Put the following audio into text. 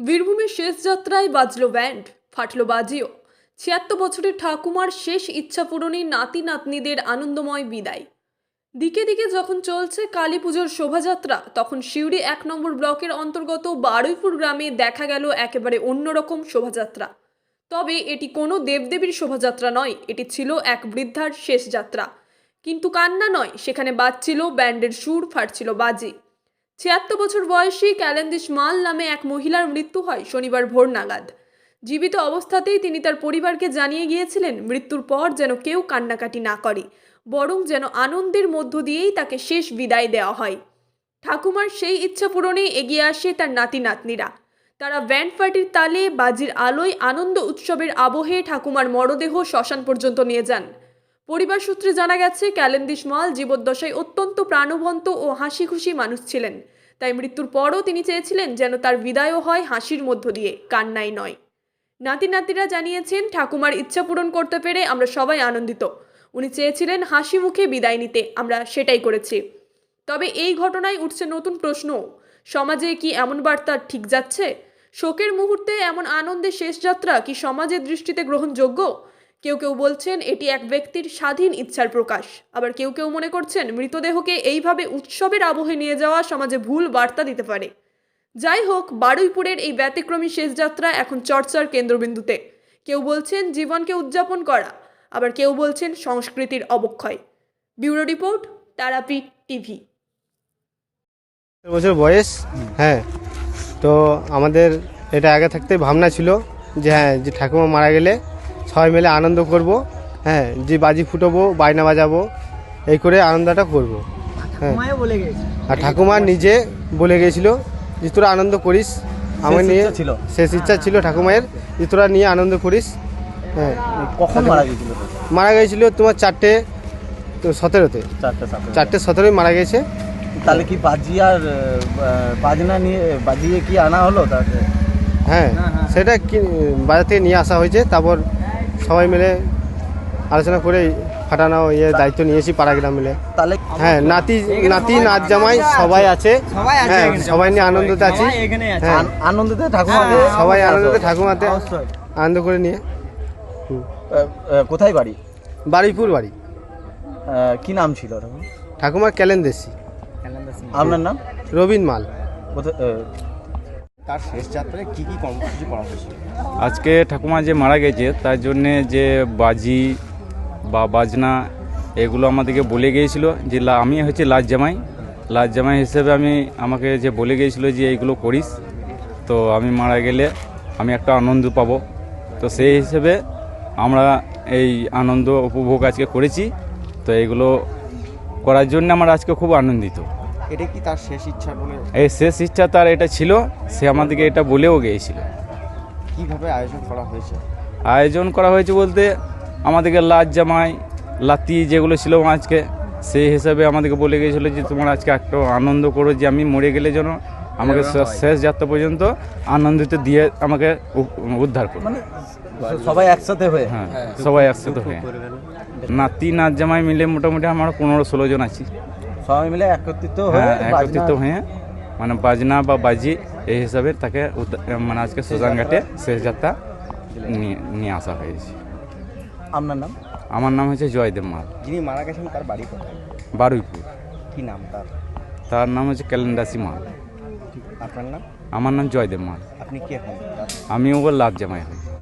বীরভূমের শেষ যাত্রায় বাজলো ব্যান্ড, ফাটলো বাজিও। ছিয়াত্তর বছরের ঠাকুমার শেষ ইচ্ছা পূরণে নাতি নাতনিদের আনন্দময় বিদায়। দিকে দিকে যখন চলছে কালী পুজোর শোভাযাত্রা, তখন সিউড়ি এক নম্বর ব্লকের অন্তর্গত বারুইপুর গ্রামে দেখা গেল একেবারে অন্যরকম শোভাযাত্রা। তবে এটি কোনো দেবদেবীর শোভাযাত্রা নয়, এটি ছিল এক বৃদ্ধার শেষ যাত্রা। কিন্তু কান্না নয়, সেখানে বাজছিল, ব্যান্ডের সুর ফাটছিল বাজি। ছিয়াত্তর বছর বয়সী ক্যালেন্দিস মাল নামে এক মহিলার মৃত্যু হয় শনিবার ভোর নাগাদ। জীবিত অবস্থাতেই তিনি তার পরিবারকে জানিয়ে গিয়েছিলেন, মৃত্যুর পর যেন কেউ কান্নাকাটি না করে, বরং যেন আনন্দের মধ্য দিয়েই তাকে শেষ বিদায় দেওয়া হয়। ঠাকুমার সেই ইচ্ছা পূরণে এগিয়ে আসে তার নাতি নাতনিরা তারা ব্যান্ড পার্টির তালে বাজির আলোয় আনন্দ উৎসবের আবহে ঠাকুমার মরদেহ শ্মশান পর্যন্ত নিয়ে যান। পরিবার সূত্রে জানা গেছে, ক্যালেন্দিশ মাল জীবদ্দশায় অত্যন্ত প্রাণবন্ত ও হাসি খুশি মানুষ ছিলেন। তাই মৃত্যুর পরও তিনি চেয়েছিলেন যেন তার বিদায়ও হয় হাসির মধ্য দিয়ে, কান্নাই নয়। নাতি নাতিরা জানিয়েছেন, ঠাকুমার ইচ্ছা পূরণ করতে পেরে আমরা সবাই আনন্দিত। উনি চেয়েছিলেন হাসি মুখে বিদায় নিতে, আমরা সেটাই করেছি। তবে এই ঘটনায় উঠছে নতুন প্রশ্ন, সমাজে কি এমন বার্তা ঠিক যাচ্ছে? শোকের মুহূর্তে এমন আনন্দের শেষ যাত্রা কি সমাজের দৃষ্টিতে গ্রহণযোগ্য? কেউ কেউ বলছেন এটি এক ব্যক্তির স্বাধীন ইচ্ছার প্রকাশ। আবার কেউ কেউ মনে করছেন মৃতদেহকে এইভাবে উৎসবের আবহে নিয়ে যাওয়া সমাজে ভুল বার্তা দিতে পারে। যাই হোক, বারুইপুরের এই ব্যতিক্রমী শেষ যাত্রা এখন চর্চার কেন্দ্রবিন্দুতে। কেউ বলছেন জীবনকে উদযাপন করা, আবার কেউ বলছেন সংস্কৃতির অবক্ষয়। ব্যুরো রিপোর্ট তারাপি টিভি। বছর বয়স? হ্যাঁ। তো আমাদের এটা আগে থাকতে ভাবনা ছিল যে হ্যাঁ যে ঠাকুমা মারা গেলে সবাই মিলে আনন্দ করব হ্যাঁ যে বাজি ফুটবো বায়না বাজাবো এই করে আনন্দটা করব হ্যাঁ। বলে আর ঠাকুমা নিজে বলে গিয়েছিল যে তোরা আনন্দ করিস আমার নিয়ে ছিল। শেষ ইচ্ছা ছিল ঠাকুমায়ের যে তোরা নিয়ে আনন্দ করিস হ্যাঁ। কখন মারা গিয়েছিল তো? মারা গিয়েছিল তোমার চারটে তো সতেরোতে। চারটে সতেরোই মারা গেছে। তাহলে কি বাজি আর বাজনা নিয়ে বাজিয়ে কি আনা হলো তাকে হ্যাঁ হ্যাঁ, হ্যাঁ। সেটা কি বাজার থেকে নিয়ে আসা হয়েছে তারপর সবাই মিলে আলোচনা করে ফাটানো ইয়ে দায়িত্ব নিয়েছি পাড়া গ্রাম মিলে। তাহলে হ্যাঁ নাতি নাতি নাচ জামাই সবাই আছে হ্যাঁ সবাই নিয়ে আনন্দতে আছি। সবাই হ্যাঁ। আনন্দতে ঠাকুমাকে হ্যাঁ, সবাই আনন্দতে ঠাকুমাতে আনন্দ করে নিয়ে। কোথায় বাড়ি? বারুইপুর বাড়ি। কি নাম ছিল? ঠাকুমার? ক্যালেন্দেশি আপনার নাম? রবীন মাল। তার শেষ যাত্রায় কি কি কর্মসূচি করা হয়েছিল আজকে ঠাকুমা যে মারা গেছে, তার জন্যে যে বাজি বা বাজনা এগুলো আমাদেরকে বলে গিয়েছিল যে আমি হচ্ছে লাজ জামাই। লাজ জামাই হিসেবে আমি আমাকে যে বলে গিয়েছিল যে এইগুলো করিস, তো আমি মারা গেলে আমি একটা আনন্দ পাবো। তো সেই হিসেবে আমরা এই আনন্দ উপভোগ আজকে করেছি। তো এইগুলো করার জন্য আমরা আজকে খুব আনন্দিত। এটা কি তার শেষ ইচ্ছা বলে? এই শেষ ইচ্ছা তার এটা ছিল সে আমাদেরকে এটা বলেও গিয়েছিল। কীভাবে আয়োজন করা হয়েছে? আয়োজন করা হয়েছে বলতে আমাদেরকে লাজ জামাই লাতি যেগুলো ছিল আজকে সেই হিসাবে আমাদেরকে বলে গিয়েছিল যে তোমরা আজকে একটা আনন্দ করো যে আমি মরে গেলে যেন আমাকে শেষ- শেষ যাত্রা পর্যন্ত আনন্দিত দিয়ে আমাকে উদ্ধার করো। মানে সবাই একসাথে হয়ে? হ্যাঁ সবাই একসাথে হয়ে। নাতি নাচ জামাই মিলে মোটামুটি আমরা পনেরো ষোলো জন আছি। সবাই মিলে একত্রিত হয়ে হ্যাঁ একত্রিত হয়ে মানে বাজনা বা বাজি এই হিসাবে তাকে মানে আজকে শ্মশান ঘাটে শেষ যাত্রা নিয়ে নিয়ে আসা হয়েছে। আপনার নাম? আমার নাম হচ্ছে জয়দেব মাল। যিনি মারা গেছেন তার বাড়ি কোথায়? বারুইপুর। কি নাম তার? তার নাম হচ্ছে ক্যালেন্ডাসি মাল। আপনার নাম? আমার নাম জয়দেব মাল। আপনি কি তার আমি ওর লাভ জামাই হই।